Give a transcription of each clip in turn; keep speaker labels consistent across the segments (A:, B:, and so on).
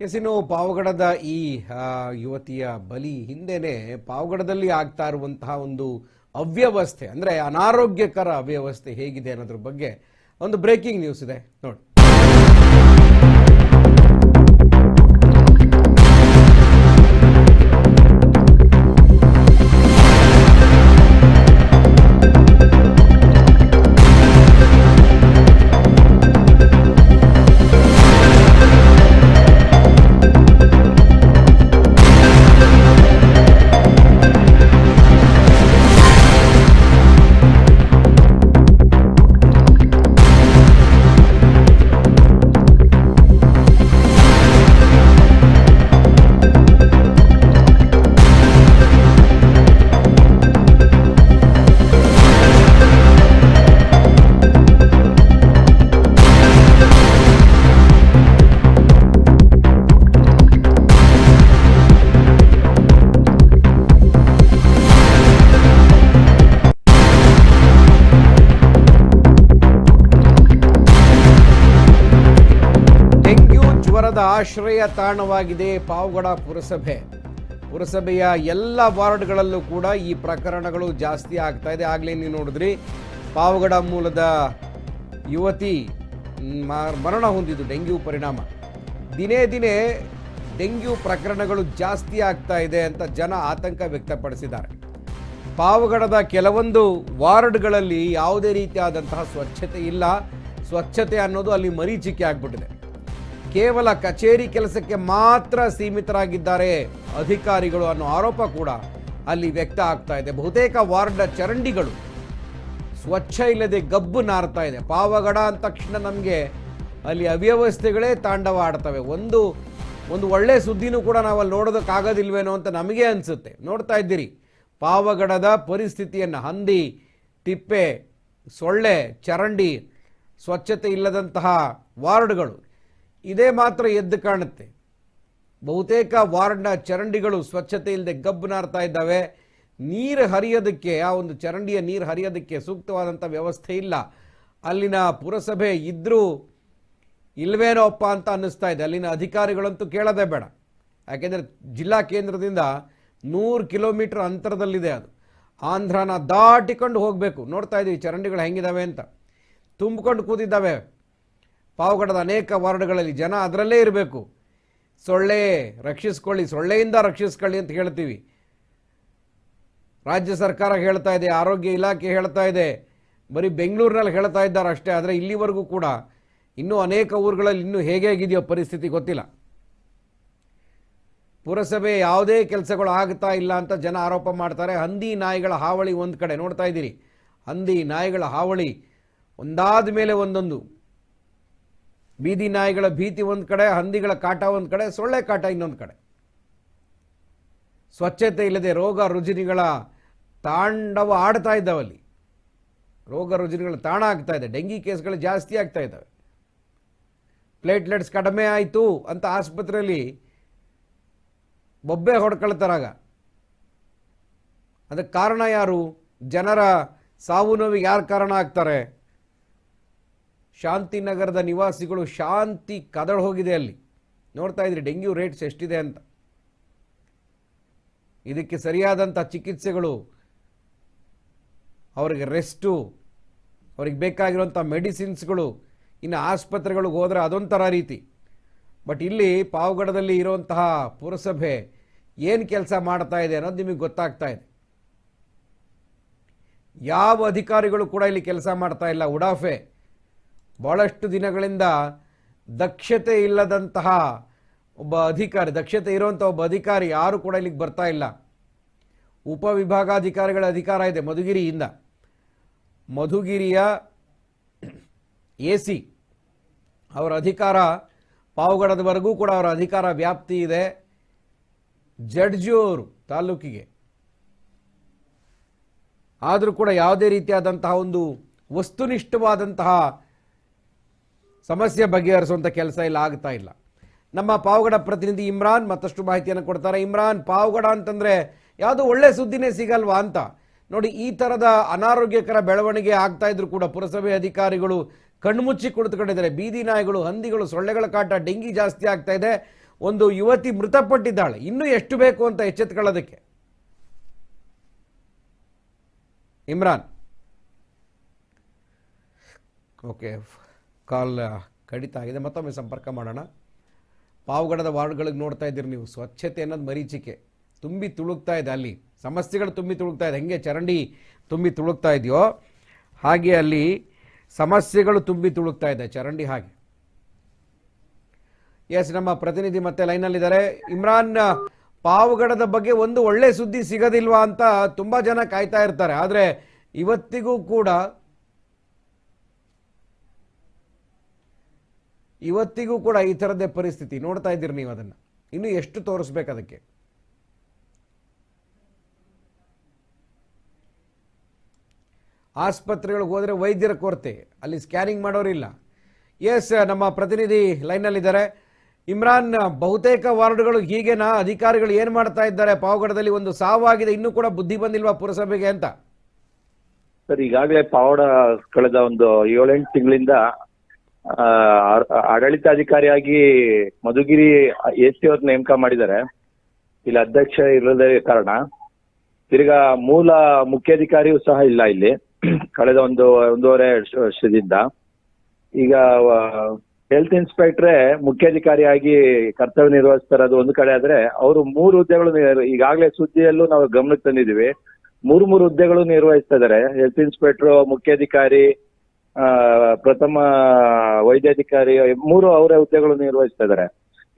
A: S ಪಾವಗಡದ ಈ ಯುವತಿಯ ಬಲಿ ಹಿಂದೆನೆ ಪಾವಗಡದಲ್ಲಿ ಆಗ್ತಾ ಇರುವಂತಹ ಒಂದು ಅವ್ಯವಸ್ಥೆ, ಅಂದ್ರೆ ಅನಾರೋಗ್ಯಕರ ಅವ್ಯವಸ್ಥೆ ಹೇಗಿದೆ ಅನ್ನೋದ್ರ ಬಗ್ಗೆ ಒಂದು ಬ್ರೇಕಿಂಗ್ ನ್ಯೂಸ್ ಇದೆ. ನೋಡಿ. ಆಶ್ರಯ ತಾಣವಾಗಿದೆ ಪಾವಗಡ ಪುರಸಭೆ. ಪುರಸಭೆಯ ಎಲ್ಲ ವಾರ್ಡ್ಗಳಲ್ಲೂ ಕೂಡ ಈ ಪ್ರಕರಣಗಳು ಜಾಸ್ತಿ ಆಗ್ತಾ ಇದೆ. ಆಗಲೇ ನೀವು ನೋಡಿದ್ರಿ, ಪಾವಗಡ ಮೂಲದ ಯುವತಿ ಮರಣ ಹೊಂದಿದ್ದು ಡೆಂಗ್ಯೂ ಪರಿಣಾಮ. ದಿನೇ ದಿನೇ ಡೆಂಗ್ಯೂ ಪ್ರಕರಣಗಳು ಜಾಸ್ತಿ ಆಗ್ತಾ ಇದೆ ಅಂತ ಜನ ಆತಂಕ ವ್ಯಕ್ತಪಡಿಸಿದ್ದಾರೆ. ಪಾವಗಡದ ಕೆಲವೊಂದು ವಾರ್ಡ್ಗಳಲ್ಲಿ ಯಾವುದೇ ರೀತಿಯಾದಂತಹ ಸ್ವಚ್ಛತೆ ಇಲ್ಲ. ಸ್ವಚ್ಛತೆ ಅನ್ನೋದು ಅಲ್ಲಿ ಮರೀಚಿಕೆ ಆಗ್ಬಿಟ್ಟಿದೆ. ಕೇವಲ ಕಚೇರಿ ಕೆಲಸಕ್ಕೆ ಮಾತ್ರ ಸೀಮಿತರಾಗಿದ್ದಾರೆ ಅಧಿಕಾರಿಗಳು ಅನ್ನೋ ಆರೋಪ ಕೂಡ ಅಲ್ಲಿ ವ್ಯಕ್ತ ಆಗ್ತಾ ಇದೆ. ಬಹುತೇಕ ವಾರ್ಡ್ ಚರಂಡಿಗಳು ಸ್ವಚ್ಛ ಇಲ್ಲದೆ ಗಬ್ಬು ನಾರ್ತಾ ಇದೆ. ಪಾವಗಡ ಅಂದ ತಕ್ಷಣ ನಮಗೆ ಅಲ್ಲಿ ಅವ್ಯವಸ್ಥೆಗಳೇ ತಾಂಡವ ಆಡ್ತವೆ. ಒಂದು ಒಂದು ಒಳ್ಳೆ ಸುದ್ದಿನೂ ಕೂಡ ನಾವು ಅಲ್ಲಿ ನೋಡೋದಕ್ಕಾಗೋದಿಲ್ವೇನೋ ಅಂತ ನಮಗೆ ಅನಿಸುತ್ತೆ. ನೋಡ್ತಾ ಇದ್ದೀರಿ. ಪಾವಗಡದ ಪರಿಸ್ಥಿತಿಯನ್ನು ಹಂದಿ, ತಿಪ್ಪೆ, ಸೊಳ್ಳೆ, ಚರಂಡಿ, ಸ್ವಚ್ಛತೆ ಇಲ್ಲದಂತಹ ವಾರ್ಡ್ಗಳು ಇದೇ ಮಾತ್ರ ಎದ್ದು ಕಾಣುತ್ತೆ. ಬಹುತೇಕ ವಾರ್ಡ್ನ ಚರಂಡಿಗಳು ಸ್ವಚ್ಛತೆ ಇಲ್ಲದೆ ಗಬ್ಬು ನಾರ್ತಾ ಇದ್ದಾವೆ. ನೀರು ಹರಿಯೋದಕ್ಕೆ, ಆ ಒಂದು ಚರಂಡಿಯ ನೀರು ಹರಿಯೋದಕ್ಕೆ ಸೂಕ್ತವಾದಂಥ ವ್ಯವಸ್ಥೆ ಇಲ್ಲ. ಅಲ್ಲಿನ ಪುರಸಭೆ ಇದ್ದರೂ ಇಲ್ವೇನೋಪ್ಪ ಅಂತ ಅನ್ನಿಸ್ತಾ ಇದೆ. ಅಲ್ಲಿನ ಅಧಿಕಾರಿಗಳಂತೂ ಕೇಳೋದೇ ಬೇಡ. ಯಾಕೆಂದರೆ ಜಿಲ್ಲಾ ಕೇಂದ್ರದಿಂದ ನೂರು ಕಿಲೋಮೀಟರ್ ಅಂತರದಲ್ಲಿದೆ ಅದು. ಆಂಧ್ರನ ದಾಟಿಕೊಂಡು ಹೋಗಬೇಕು. ನೋಡ್ತಾ ಇದ್ದೀವಿ ಚರಂಡಿಗಳು ಹೆಂಗಿದಾವೆ ಅಂತ. ತುಂಬಿಕೊಂಡು ಕೂತಿದ್ದಾವೆ. ಪಾವಗಡದ ಅನೇಕ ವಾರ್ಡ್ಗಳಲ್ಲಿ ಜನ ಅದರಲ್ಲೇ ಇರಬೇಕು. ಸೊಳ್ಳೆ ರಕ್ಷಿಸ್ಕೊಳ್ಳಿ, ಸೊಳ್ಳೆಯಿಂದ ರಕ್ಷಿಸ್ಕೊಳ್ಳಿ ಅಂತ ಹೇಳ್ತೀವಿ. ರಾಜ್ಯ ಸರ್ಕಾರ ಹೇಳ್ತಾ ಇದೆ, ಆರೋಗ್ಯ ಇಲಾಖೆ ಹೇಳ್ತಾ ಇದೆ, ಬರೀ ಬೆಂಗಳೂರಿನಲ್ಲಿ ಹೇಳ್ತಾ ಇದ್ದಾರೆ ಅಷ್ಟೇ, ಆದರೆ ಇಲ್ಲಿವರೆಗೂ ಕೂಡ ಇನ್ನೂ ಅನೇಕ ಊರುಗಳಲ್ಲಿ ಇನ್ನೂ ಹೇಗೆ ಹೇಗಿದೆಯೋ ಪರಿಸ್ಥಿತಿ ಗೊತ್ತಿಲ್ಲ. ಪುರಸಭೆ ಯಾವುದೇ ಕೆಲಸಗಳು ಆಗ್ತಾ ಇಲ್ಲ ಅಂತ ಜನ ಆರೋಪ ಮಾಡ್ತಾರೆ. ಹಂದಿ ನಾಯಿಗಳ ಹಾವಳಿ ಒಂದು ಕಡೆ ನೋಡ್ತಾ ಇದ್ದೀರಿ. ಹಂದಿ ನಾಯಿಗಳ ಹಾವಳಿ ಒಂದಾದ ಮೇಲೆ ಒಂದೊಂದು. ಬೀದಿ ನಾಯಿಗಳ ಭೀತಿ ಒಂದು ಕಡೆ, ಹಂದಿಗಳ ಕಾಟ ಒಂದು ಕಡೆ, ಸೊಳ್ಳೆ ಕಾಟ ಇನ್ನೊಂದು ಕಡೆ. ಸ್ವಚ್ಛತೆ ಇಲ್ಲದೆ ರೋಗ ರುಜಿನಿಗಳ ತಾಂಡವ ಆಡ್ತಾ ಇದ್ದಾವಲ್ಲಿ ರೋಗ ರುಜಿನಗಳ ತಾಣ ಆಗ್ತಾ ಇದೆ. ಡೆಂಗಿ ಕೇಸ್ಗಳು ಜಾಸ್ತಿ ಆಗ್ತಾ ಇದ್ದಾವೆ. ಪ್ಲೇಟ್ಲೆಟ್ಸ್ ಕಡಿಮೆ ಆಯಿತು ಅಂತ ಆಸ್ಪತ್ರೆಯಲ್ಲಿ ಬೊಬ್ಬೆ ಹೊಡ್ಕೊಳ್ತಾರಾಗ. ಅದಕ್ಕೆ ಕಾರಣ ಯಾರು? ಜನರ ಸಾವು ನೋವಿಗೆ ಯಾರು ಕಾರಣ ಆಗ್ತಾರೆ? ಶಾಂತಿನಗರದ ನಿವಾಸಿಗಳು ಶಾಂತಿ ಕದಳು ಹೋಗಿದೆ ಅಲ್ಲಿ. ನೋಡ್ತಾ ಇದ್ರಿ, ಡೆಂಗ್ಯೂ ರೇಟ್ಸ್ ಎಷ್ಟಿದೆ ಅಂತ. ಇದಕ್ಕೆ ಸರಿಯಾದಂಥ ಚಿಕಿತ್ಸೆಗಳು, ಅವರಿಗೆ ರೆಸ್ಟು, ಅವ್ರಿಗೆ ಬೇಕಾಗಿರುವಂಥ ಮೆಡಿಸಿನ್ಸ್ಗಳು, ಇನ್ನು ಆಸ್ಪತ್ರೆಗಳಿಗೆ ಹೋದರೆ ಅದೊಂಥರ ರೀತಿ. ಬಟ್ ಇಲ್ಲಿ ಪಾವಗಡದಲ್ಲಿ ಇರುವಂತಹ ಪುರಸಭೆ ಏನು ಕೆಲಸ ಮಾಡ್ತಾ ಇದೆ ಅನ್ನೋದು ನಿಮಗೆ ಗೊತ್ತಾಗ್ತಾ ಇದೆ. ಯಾವ ಅಧಿಕಾರಿಗಳು ಕೂಡ ಇಲ್ಲಿ ಕೆಲಸ ಮಾಡ್ತಾ ಇಲ್ಲ, ಉಡಾಫೆ. ಭಾಳಷ್ಟು ದಿನಗಳಿಂದ ದಕ್ಷತೆ ಇಲ್ಲದಂತಹ ಒಬ್ಬ ಅಧಿಕಾರಿ, ದಕ್ಷತೆ ಇರುವಂಥ ಒಬ್ಬ ಅಧಿಕಾರಿ ಯಾರು ಕೂಡ ಇಲ್ಲಿಗೆ ಬರ್ತಾ ಇಲ್ಲ. ಉಪವಿಭಾಗಾಧಿಕಾರಿಗಳ ಅಧಿಕಾರ ಇದೆ ಮಧುಗಿರಿಯಿಂದ. ಮಧುಗಿರಿಯ ಎ ಸಿ ಅವರ ಅಧಿಕಾರ ಪಾವುಗಡದವರೆಗೂ ಕೂಡ ಅವರ ಅಧಿಕಾರ ವ್ಯಾಪ್ತಿ ಇದೆ. ಜಡ್ಜೂರು ತಾಲೂಕಿಗೆ. ಆದರೂ ಕೂಡ ಯಾವುದೇ ರೀತಿಯಾದಂತಹ ಒಂದು ವಸ್ತುನಿಷ್ಠವಾದಂತಹ ಸಮಸ್ಯೆ ಬಗೆಹರಿಸುವಂಥ ಕೆಲಸ ಇಲ್ಲ, ಆಗ್ತಾ ಇಲ್ಲ. ನಮ್ಮ ಪಾವಗಡ ಪ್ರತಿನಿಧಿ ಇಮ್ರಾನ್ ಮತ್ತಷ್ಟು ಮಾಹಿತಿಯನ್ನು ಕೊಡ್ತಾರೆ. ಇಮ್ರಾನ್, ಪಾವಗಡ ಅಂತಂದ್ರೆ ಯಾವುದೋ ಒಳ್ಳೆ ಸುದ್ದಿನೇ ಸಿಗಲ್ವಾ ಅಂತ. ನೋಡಿ, ಈ ಥರದ ಅನಾರೋಗ್ಯಕರ ಬೆಳವಣಿಗೆ ಆಗ್ತಾ ಇದ್ರು ಕೂಡ ಪುರಸಭೆ ಅಧಿಕಾರಿಗಳು ಕಣ್ಮುಚ್ಚಿ ಕುಳಿತುಕೊಂಡಿದ್ದಾರೆ. ಬೀದಿ ನಾಯಿಗಳು, ಹಂದಿಗಳು, ಸೊಳ್ಳೆಗಳ ಕಾಟ ಡೆಂಗಿ ಜಾಸ್ತಿ ಆಗ್ತಾ ಇದೆ. ಒಂದು ಯುವತಿ ಮೃತಪಟ್ಟಿದ್ದಾಳೆ. ಇನ್ನೂ ಎಷ್ಟು ಬೇಕು ಅಂತ ಎಚ್ಚೆತ್ಕೊಳ್ಳೋದಕ್ಕೆ? ಇಮ್ರಾನ್. ಓಕೆ ಕಾಲ್ ಕಡಿತ ಆಗಿದೆ. ಮತ್ತೊಮ್ಮೆ ಸಂಪರ್ಕ ಮಾಡೋಣ. ಪಾವಗಡದ ವಾರ್ಡ್ಗಳಿಗೆ ನೋಡ್ತಾ ಇದ್ದೀರಿ ನೀವು. ಸ್ವಚ್ಛತೆ ಅನ್ನೋದು ಮರೀಚಿಕೆ. ತುಂಬಿ ತುಳುಕ್ತಾ ಇದೆ ಅಲ್ಲಿ. ಸಮಸ್ಯೆಗಳು ತುಂಬಿ ತುಳುಕ್ತಾ ಇದೆ. ಹೆಂಗೆ ಚರಂಡಿ ತುಂಬಿ ತುಳುಕ್ತಾ ಇದೆಯೋ ಹಾಗೆ ಅಲ್ಲಿ ಸಮಸ್ಯೆಗಳು ತುಂಬಿ ತುಳುಕ್ತಾ ಇದೆ. ಚರಂಡಿ ಹಾಗೆ. ಎಸ್, ನಮ್ಮ ಪ್ರತಿನಿಧಿ ಮತ್ತೆ ಲೈನಲ್ಲಿದ್ದಾರೆ. ಇಮ್ರಾನ್ ಪಾವಗಡದ ಬಗ್ಗೆ ಒಂದು ಒಳ್ಳೆ ಸುದ್ದಿ ಸಿಗೋದಿಲ್ವಾ ಅಂತ ತುಂಬಾ ಜನ ಕಾಯ್ತಾ ಇರ್ತಾರೆ. ಆದರೆ ಇವತ್ತಿಗೂ ಕೂಡ ಇವತ್ತಿಗೂ ಕೂಡ ಈ ಥರದ್ದೇ ಪರಿಸ್ಥಿತಿ ನೋಡ್ತಾ ಇದ್ದೀರಿ ನೀವು ಅದನ್ನು. ಇನ್ನು ಎಷ್ಟು ತೋರಿಸ್ಬೇಕು ಅದಕ್ಕೆ? ಆಸ್ಪತ್ರೆಗಳಿಗೆ ಹೋದರೆ ವೈದ್ಯರ ಕೊರತೆ. ಅಲ್ಲಿ ಸ್ಕ್ಯಾನಿಂಗ್ ಮಾಡೋರಿಲ್ಲ ಎಸ್, ನಮ್ಮ ಪ್ರತಿನಿಧಿ ಲೈನ್ನಲ್ಲಿದ್ದಾರೆ ಇಮ್ರಾನ್, ಬಹುತೇಕ ವಾರ್ಡ್ಗಳು ಹೀಗೇನಾ ಅಧಿಕಾರಿಗಳು ಏನು ಮಾಡ್ತಾ ಇದ್ದಾರೆ? ಪಾವಗಡದಲ್ಲಿ ಒಂದು ಸಾವಾಗಿದೆ. ಇನ್ನೂ ಕೂಡ ಬುದ್ಧಿ ಬಂದಿಲ್ವಾ ಪುರಸಭೆಗೆ ಅಂತ?
B: ಸರ್, ಈಗಾಗಲೇ ಪಾವಡ ಕಳೆದ ಒಂದು ಏಳೆಂಟು ತಿಂಗಳಿಂದ ಆಡಳಿತಾಧಿಕಾರಿಯಾಗಿ ಮಧುಗಿರಿ ಎ ಸಿ ಅವ್ರ ನೇಮಕ ಮಾಡಿದ್ದಾರೆ. ಇಲ್ಲಿ ಅಧ್ಯಕ್ಷ ಇಲ್ಲದ ಕಾರಣ. ತಿರ್ಗಾ ಮೂಲ ಮುಖ್ಯಾಧಿಕಾರಿಯೂ ಸಹ ಇಲ್ಲ ಇಲ್ಲಿ. ಕಳೆದ ಒಂದು ಒಂದೂವರೆ ವರ್ಷ- ವರ್ಷದಿಂದ. ಈಗ ಹೆಲ್ತ್ ಇನ್ಸ್ಪೆಕ್ಟ್ರೇ ಮುಖ್ಯಾಧಿಕಾರಿಯಾಗಿ ಕರ್ತವ್ಯ ನಿರ್ವಹಿಸ್ತಾರೆ. ಅದು ಒಂದು ಕಡೆ ಆದ್ರೆ ಅವರು ಮೂರು ಹುದ್ದೆಗಳು ಈಗಾಗಲೇ ಸುದ್ದಿಯಲ್ಲೂ ನಾವು ಗಮನಕ್ಕೆ ತಂದಿದ್ದೀವಿ. ಮೂರು ಮೂರು ಹುದ್ದೆಗಳು ನಿರ್ವಹಿಸ್ತಾ ಇದ್ದಾರೆ. ಹೆಲ್ತ್ ಇನ್ಸ್ಪೆಕ್ಟರ್ ಮುಖ್ಯಾಧಿಕಾರಿ ಆ, ಪ್ರಥಮ ವೈದ್ಯಾಧಿಕಾರಿ ಮೂರು ಅವರೇ ಹುದ್ದೆಗಳು ನಿರ್ವಹಿಸ್ತಾ ಇದ್ದಾರೆ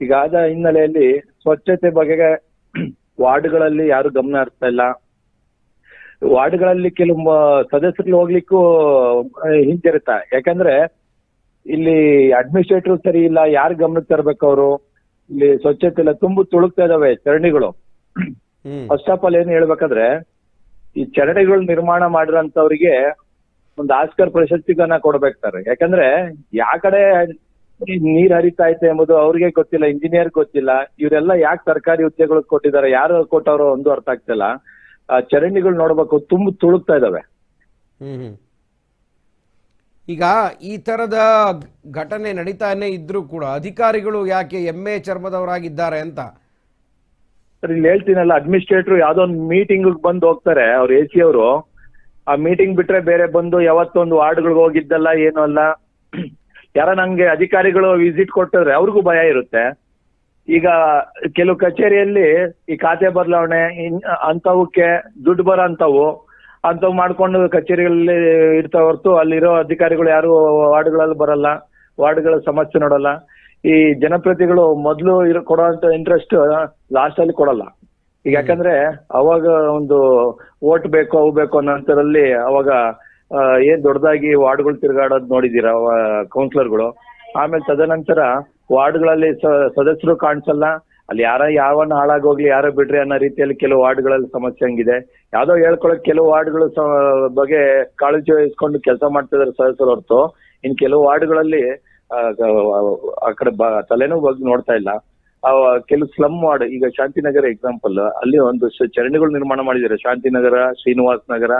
B: ಈಗ ಆದ ಹಿನ್ನೆಲೆಯಲ್ಲಿ ಸ್ವಚ್ಛತೆ ಬಗೆಗೆ ವಾರ್ಡ್ಗಳಲ್ಲಿ ಯಾರು ಗಮನ ಹರಿಸ್ತಾ ಇಲ್ಲ. ವಾರ್ಡ್ಗಳಲ್ಲಿ ಕೆಲವು ಸದಸ್ಯರು ಹೋಗ್ಲಿಕ್ಕೂ ಹಿಂತಿರುತ್ತ ಹಿಂಜರಿತ ಯಾಕಂದ್ರೆ ಇಲ್ಲಿ ಅಡ್ಮಿನಿಸ್ಟ್ರೇಟರ್ ಸರಿ ಇಲ್ಲ ಯಾರು ಗಮನಕ್ಕೆ ತರ್ಬೇಕು ಅವರು? ಇಲ್ಲಿ ಸ್ವಚ್ಛತೆ ಇಲ್ಲ ತುಂಬು ತುಳುಕ್ತಾ ಇದಾವೆ ಚರಂಡಿಗಳು. ಫಸ್ಟ್ ಆಫ್ ಆಲ್ ಏನ್ ಹೇಳ್ಬೇಕಂದ್ರೆ ಈ ಚರಂಡಿಗಳು ನಿರ್ಮಾಣ ಮಾಡಿರೋಂಥವ್ರಿಗೆ ಒಂದು ಆಸ್ಕರ್ ಪ್ರಶಸ್ತಿಗನ್ನ ಕೊಡ್ಬೇಕಾರೆ ಯಾಕಂದ್ರೆ ಯಾ ಕಡೆ ನೀರ್ ಹರಿತಾ ಐತೆ ಎಂಬುದು ಅವ್ರಿಗೆ ಗೊತ್ತಿಲ್ಲ ಇಂಜಿನಿಯರ್ ಗೊತ್ತಿಲ್ಲ. ಇವರೆಲ್ಲ ಯಾಕೆ ಸರ್ಕಾರಿ ಹುದ್ದೆಗಳು ಕೊಟ್ಟಿದ್ದಾರೆ ಯಾರು ಕೊಟ್ಟವರು ಒಂದು ಅರ್ಥ ಆಗ್ತಿಲ್ಲ. ಚರಂಡಿಗಳು ನೋಡ್ಬೇಕು ತುಂಬ ತುಳುಕ್ತಾ ಇದಾವೆ.
A: ಈಗ ಈ ತರದ ಘಟನೆ ನಡೀತಾನೆ ಇದ್ರೂ ಕೂಡ ಅಧಿಕಾರಿಗಳು ಯಾಕೆ ಎಮ್ಮೆ ಚರ್ಮದವರಾಗಿದ್ದಾರೆ ಅಂತ?
B: ಸರ್ ಇಲ್ಲಿ ಹೇಳ್ತೀನಲ್ಲ ಅಡ್ಮಿನಿಸ್ಟ್ರೇಟರ್ ಯಾವ್ದೋ ಒಂದು ಮೀಟಿಂಗ್ ಬಂದು ಹೋಗ್ತಾರೆ ಅವ್ರ ಎ ಸಿ ಅವರು. ಆ ಮೀಟಿಂಗ್ ಬಿಟ್ರೆ ಬೇರೆ ಬಂದು ಯಾವತ್ತೊಂದು ವಾರ್ಡ್ಗಳಿಗೆ ಹೋಗಿದ್ದಲ್ಲ, ಏನು ಅಲ್ಲ. ಯಾರ ನಂಗೆ ಅಧಿಕಾರಿಗಳು ವಿಸಿಟ್ ಕೊಟ್ಟಿದ್ರೆ ಅವ್ರಿಗೂ ಭಯ ಇರುತ್ತೆ. ಈಗ ಕೆಲವು ಕಚೇರಿಯಲ್ಲಿ ಈ ಖಾತೆ ಬದಲಾವಣೆ ಅಂತವಕ್ಕೆ ದುಡ್ಡು ಬರೋ ಅಂತವು ಅಂತವು ಮಾಡ್ಕೊಂಡು ಕಚೇರಿಗಳಲ್ಲಿ ಇರ್ತಾವ ಹೊರತು ಅಲ್ಲಿರೋ ಅಧಿಕಾರಿಗಳು ಯಾರು ವಾರ್ಡ್ಗಳಲ್ಲಿ ಬರಲ್ಲ, ವಾರ್ಡ್ಗಳ ಸಮಸ್ಯೆ ನೋಡಲ್ಲ. ಈ ಜನಪ್ರತಿಗಳು ಮೊದಲು ಇರೋ ಕೊಡುವಂತ ಇಂಟ್ರೆಸ್ಟ್ ಲಾಸ್ಟ್ ಅಲ್ಲಿ ಕೊಡಲ್ಲ. ಈಗ ಯಾಕಂದ್ರೆ ಅವಾಗ ಒಂದು ಓಟ್ ಬೇಕು ಅವು ಬೇಕು ಅನ್ನೋಂತರಲ್ಲಿ ಅವಾಗ ಏನ್ ದೊಡ್ಡದಾಗಿ ವಾರ್ಡ್ಗಳು ತಿರುಗಾಡೋದ್ ನೋಡಿದೀರ ಕೌನ್ಸಿಲರ್ಗಳು. ಆಮೇಲೆ ತದನಂತರ ವಾರ್ಡ್ಗಳಲ್ಲಿ ಸದಸ್ಯರು ಕಾಣಿಸಲ್ಲ ಅಲ್ಲಿ ಯಾರ ಯಾವನ್ನ ಹಾಳಾಗೋಗ್ಲಿ ಯಾರೋ ಬಿಡ್ರಿ ಅನ್ನೋ ರೀತಿಯಲ್ಲಿ ಕೆಲವು ವಾರ್ಡ್ಗಳಲ್ಲಿ ಸಮಸ್ಯೆ ಹಂಗಿದೆ. ಯಾವ್ದೋ ಹೇಳ್ಕೊಳಕ್ ಕೆಲವು ವಾರ್ಡ್ಗಳು ಬಗ್ಗೆ ಕಾಳಜಿ ವಹಿಸ್ಕೊಂಡು ಕೆಲಸ ಮಾಡ್ತಿದಾರೆ ಸದಸ್ಯರು ಹೊರತು. ಇನ್ ಕೆಲವು ವಾರ್ಡ್ಗಳಲ್ಲಿ ಆ, ಆ ಕಡೆ ತಲೆನೂ ಬಗ್ಗೆ ನೋಡ್ತಾ ಇಲ್ಲ. ಕೆಲವು ಸ್ಲಮ್ ವಾರ್ಡ್ ಈಗ ಶಾಂತಿನಗರ ಎಕ್ಸಾಂಪಲ್ ಅಲ್ಲಿ ಒಂದು ಚರಂಡಿಗಳು ನಿರ್ಮಾಣ ಮಾಡಿದ್ದಾರೆ. ಶಾಂತಿನಗರ, ಶ್ರೀನಿವಾಸ್ ನಗರ,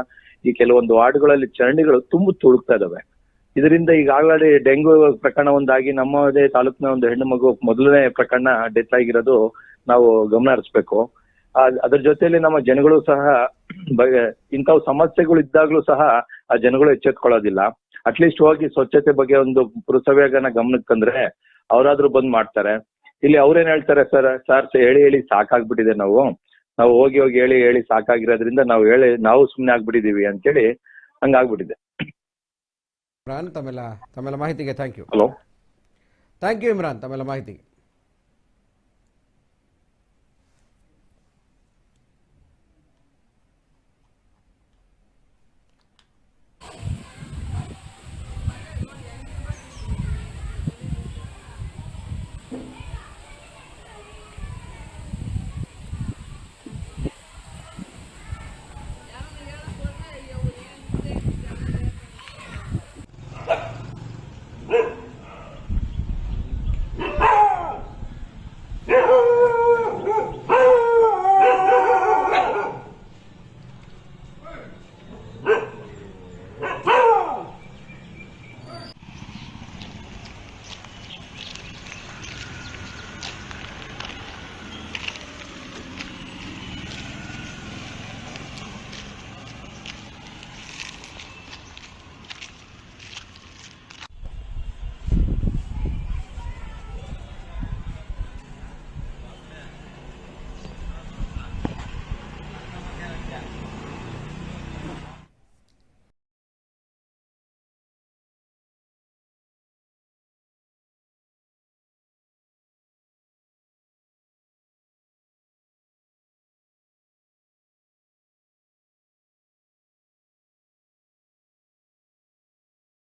B: ಈ ಕೆಲವೊಂದು ವಾರ್ಡ್ಗಳಲ್ಲಿ ಚರಂಡಿಗಳು ತುಂಬ ತುಳುಕ್ತಾ ಇದಾವೆ. ಇದರಿಂದ ಈಗಾಗಲೇ ಡೆಂಗು ಪ್ರಕರಣ ಒಂದಾಗಿ, ನಮ್ಮದೇ ತಾಲೂಕಿನ ಒಂದು ಹೆಣ್ಣು ಮಗು ಮೊದಲನೇ ಪ್ರಕರಣ ಡೆತ್ ಆಗಿರೋದು ನಾವು ಗಮನ ಹರಿಸ್ಬೇಕು. ಆ- ಅದ್ರ ಜೊತೆಯಲ್ಲಿ ನಮ್ಮ ಜನಗಳು ಸಹ ಇಂಥವು ಸಮಸ್ಯೆಗಳು ಇದ್ದಾಗ್ಲೂ ಸಹ ಆ ಜನಗಳು ಎಚ್ಚೆತ್ಕೊಳ್ಳೋದಿಲ್ಲ. ಅಟ್ಲೀಸ್ಟ್ ಹೋಗಿ ಸ್ವಚ್ಛತೆ ಬಗ್ಗೆ ಒಂದು ಪುರಸಭೆಗನ ಗಮನಕ್ಕೆ ತಂದ್ರೆ ಅವರಾದ್ರೂ ಬಂದ್ ಮಾಡ್ತಾರೆ. ಇಲ್ಲಿ ಅವ್ರೇನ್ ಹೇಳ್ತಾರೆ ಸರ್ ಸರ್ ಹೇಳಿ ಹೇಳಿ ಸಾಕಾಗ್ಬಿಟ್ಟಿದೆ ನಾವು. ನಾವು ಹೋಗಿ ಹೋಗಿ ಹೇಳಿ ಹೇಳಿ ಸಾಕಾಗಿರೋದ್ರಿಂದ ನಾವು ಹೇಳಿ ನಾವು ಸುಮ್ಮನೆ ಆಗ್ಬಿಟ್ಟಿದೀವಿ ಅಂತೇಳಿ ಹಂಗಾಗ್ಬಿಟ್ಟಿದೆ.
A: ಇಮ್ರಾನ್ ತಮ್ಮೆಲ್ಲ ತಮ್ಮೆಲ್ಲ ಮಾಹಿತಿಗೆ thank you
B: hello
A: thank you Imran ತಮ್ಮೆಲ್ಲ ಮಾಹಿತಿಗೆ.